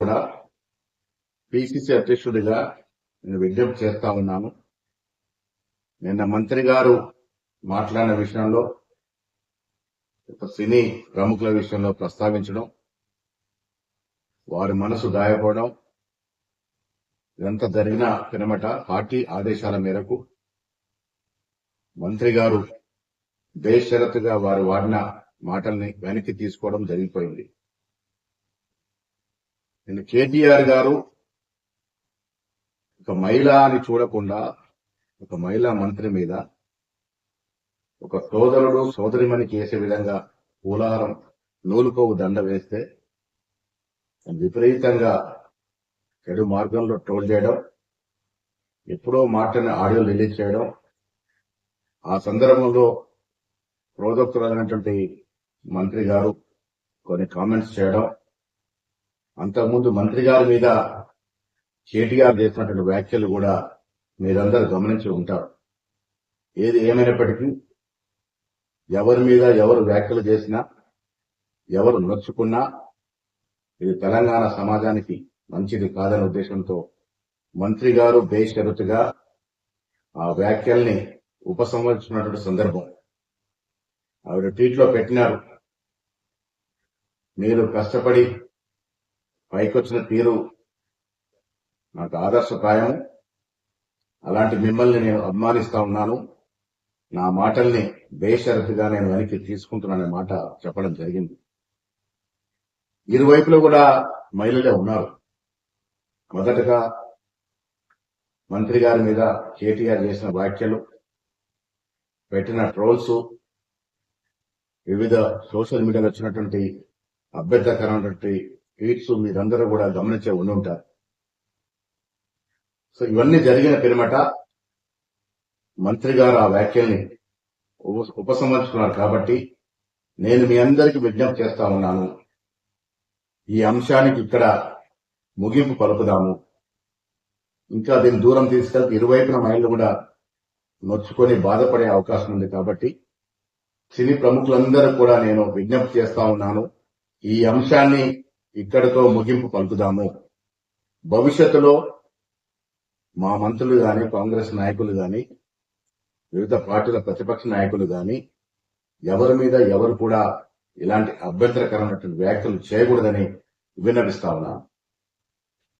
కూడా పిసిసి అధ్యక్షుడిగా నేను విజ్ఞప్తి చేస్తా ఉన్నాను. నిన్న మంత్రి గారు మాట్లాడిన విషయంలో సినీ ప్రముఖుల విషయంలో ప్రస్తావించడం వారి మనసు గాయపడడం ఇదంతా జరిగిన పినమట పార్టీ ఆదేశాల మేరకు మంత్రి గారు బేషరతుగా వారు వాడిన మాటల్ని వెనక్కి తీసుకోవడం జరిగిపోయింది. నేను కేటీఆర్ గారు ఒక మహిళ అని చూడకుండా ఒక మహిళా మంత్రి మీద ఒక సోదరుడు సోదరిమణికి వేసే విధంగా పోలారం నూలుకోవు దండ వేస్తే విపరీతంగా చెడు మార్గంలో ట్రోల్ చేయడం ఎప్పుడో మాటని ఆడియో రిలీజ్ చేయడం ఆ సందర్భంలో ప్రోదక్తులైనటువంటి మంత్రి గారు కొన్ని కామెంట్స్ చేయడం అంతకుముందు మంత్రి గారి మీద కేటీఆర్ చేసినటువంటి వ్యాఖ్యలు కూడా మీరందరూ గమనించి ఉంటారు. ఏది ఏమైనప్పటికీ ఎవరి మీద ఎవరు వ్యాఖ్యలు చేసినా ఎవరు నొచ్చుకున్నా ఇది తెలంగాణ సమాజానికి మంచిది కాదనే ఉద్దేశంతో మంత్రి గారు బేషరతుగా ఆ వ్యాఖ్యల్ని ఉపసంహరించినటువంటి సందర్భం. ఆవిడ ట్వీట్లో పెట్టినారు. మీరు కష్టపడి పైకొచ్చిన తీరు నాకు ఆదర్శప్రాయం. అలాంటి మిమ్మల్ని నేను అభిమానిస్తా ఉన్నాను. నా మాటల్ని బేషరతుగా నేను వెనక్కి తీసుకుంటున్నాననే మాట చెప్పడం జరిగింది. ఇరువైపులో కూడా మహిళలే ఉన్నారు. మొదటగా మంత్రి గారి మీద కేటీఆర్ చేసిన వ్యాఖ్యలు పెట్టిన ట్రోల్స్ వివిధ సోషల్ మీడియాలో వచ్చినటువంటి అభ్యర్థకరమైనటువంటి ఎయిడ్స్ మీరందరూ కూడా గమనించే ఉండి ఉంటారు సో ఇవన్నీ జరిగిన పిరమట మంత్రి గారు ఆ వ్యాఖ్యల్ని ఉప- ఉపసంహరించుకున్నారు కాబట్టి నేను మీ అందరికీ విజ్ఞప్తి చేస్తా ఉన్నాను. ఈ అంశానికి ఇక్కడ ముగింపు పలుకుదాము. ఇంకా దీన్ని దూరం తీసుకెళ్తే ఇరువైపున మహిళలు కూడా నొచ్చుకొని బాధపడే అవకాశం ఉంది కాబట్టి సినీ ప్రముఖులందరూ కూడా నేను విజ్ఞప్తి చేస్తా ఉన్నాను. ఈ అంశాన్ని ఇక్కడితో ముగింపు పలుకుదాము. భవిష్యత్తులో మా మంత్రులు గాని కాంగ్రెస్ నాయకులు గాని వివిధ పార్టీల ప్రతిపక్ష నాయకులు గాని ఎవరి మీద ఎవరు కూడా ఇలాంటి అభ్యంతరకరమైనటువంటి వ్యాఖ్యలు చేయకూడదని విన్నపిస్తా ఉన్నాను